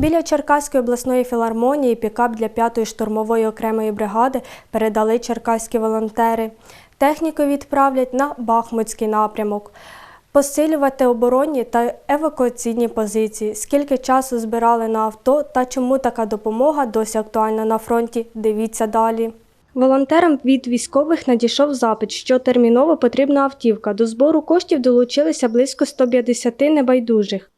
Біля Черкаської обласної філармонії пікап для 5-ї штурмової окремої бригади передали черкаські волонтери. Техніку відправлять на Бахмутський напрямок. Посилювати оборонні та евакуаційні позиції. Скільки часу збирали на авто та чому така допомога досі актуальна на фронті, дивіться далі. Волонтерам від військових надійшов запит, що терміново потрібна автівка. До збору коштів долучилися близько 150 небайдужих.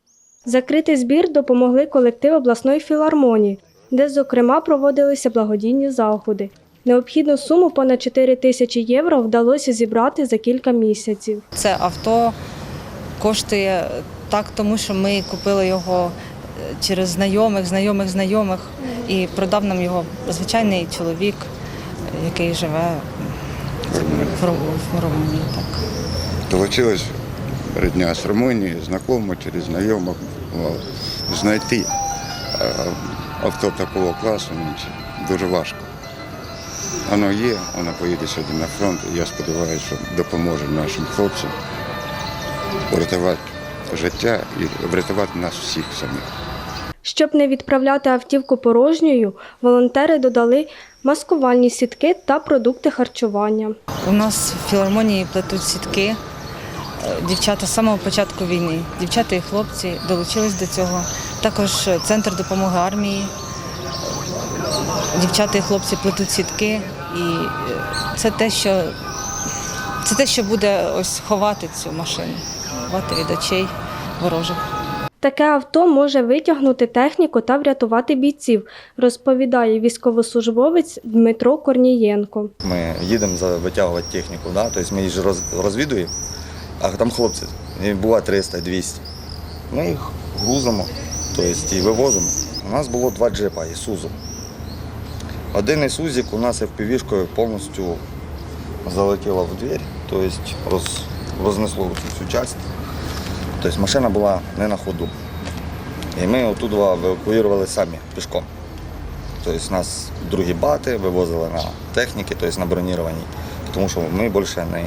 Закритий збір допомогли колектив обласної філармонії, де, зокрема, проводилися благодійні заходи. Необхідну суму понад 4 тисячі євро вдалося зібрати за кілька місяців. Це авто коштує так, тому що ми купили його е, через знайомих, знайомих, знайомих, і продав нам його звичайний чоловік, який живе в Ру- в Румунії. Так. Получилось родня з Румунії, знайомо через знайомих знайти е, авто такого класу ну, дуже важко. Воно є, воно поїде сьогодні на фронт. і Я сподіваюся, що допоможе нашим хлопцям врятувати життя і врятувати нас всіх самих. Щоб не відправляти автівку порожньою, волонтери додали маскувальні сітки та продукти харчування. У нас в філармонії плетуть сітки. Дівчата з самого початку війни, дівчата і хлопці долучились до цього. Також центр допомоги армії. Дівчата і хлопці плетуть сітки, і е, це те, що це те, що буде ось ховати цю машину, ховати від очей ворожих. Таке авто може витягнути техніку та врятувати бійців, розповідає військовослужбовець Дмитро Корнієнко. Ми їдемо за- витягувати техніку, да? тобто ми її роз- розвідуємо, а там хлопці, і буває 300-200. Ми їх грузимо тобто, і вивозимо. У нас було два джипа Ісузу. Один Ісузик у нас FPV-шкою повністю залетіла в двір, тобто роз, рознесло цю частину. Тобто машина була не на ходу. І ми оттуда евакуювали самі пішком. Тобто нас другі бати вивозили на техніки, тобто на бронірованій, тому що ми більше не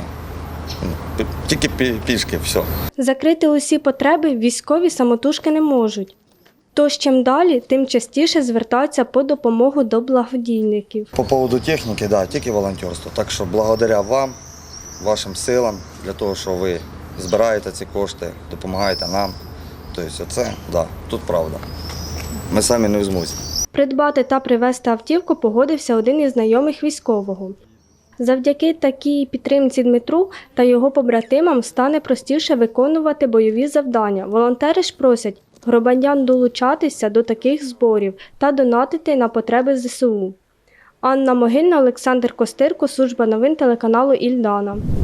тільки пі- пішки, все. Закрити усі потреби військові самотужки не можуть. Тож чим далі, тим частіше звертаються по допомогу до благодійників. По поводу техніки, да, тільки волонтерство. Так що благодаря вам, вашим силам, для того, що ви збираєте ці кошти, допомагаєте нам. Тобто це, да, тут правда. Ми самі не в змозі. Придбати та привезти автівку погодився один із знайомих військового. Завдяки такій підтримці Дмитру та його побратимам стане простіше виконувати бойові завдання. Волонтери ж просять громадян долучатися до таких зборів та донатити на потреби ЗСУ. Анна Могильна, Олександр Костирко, служба новин телеканалу Ільдана.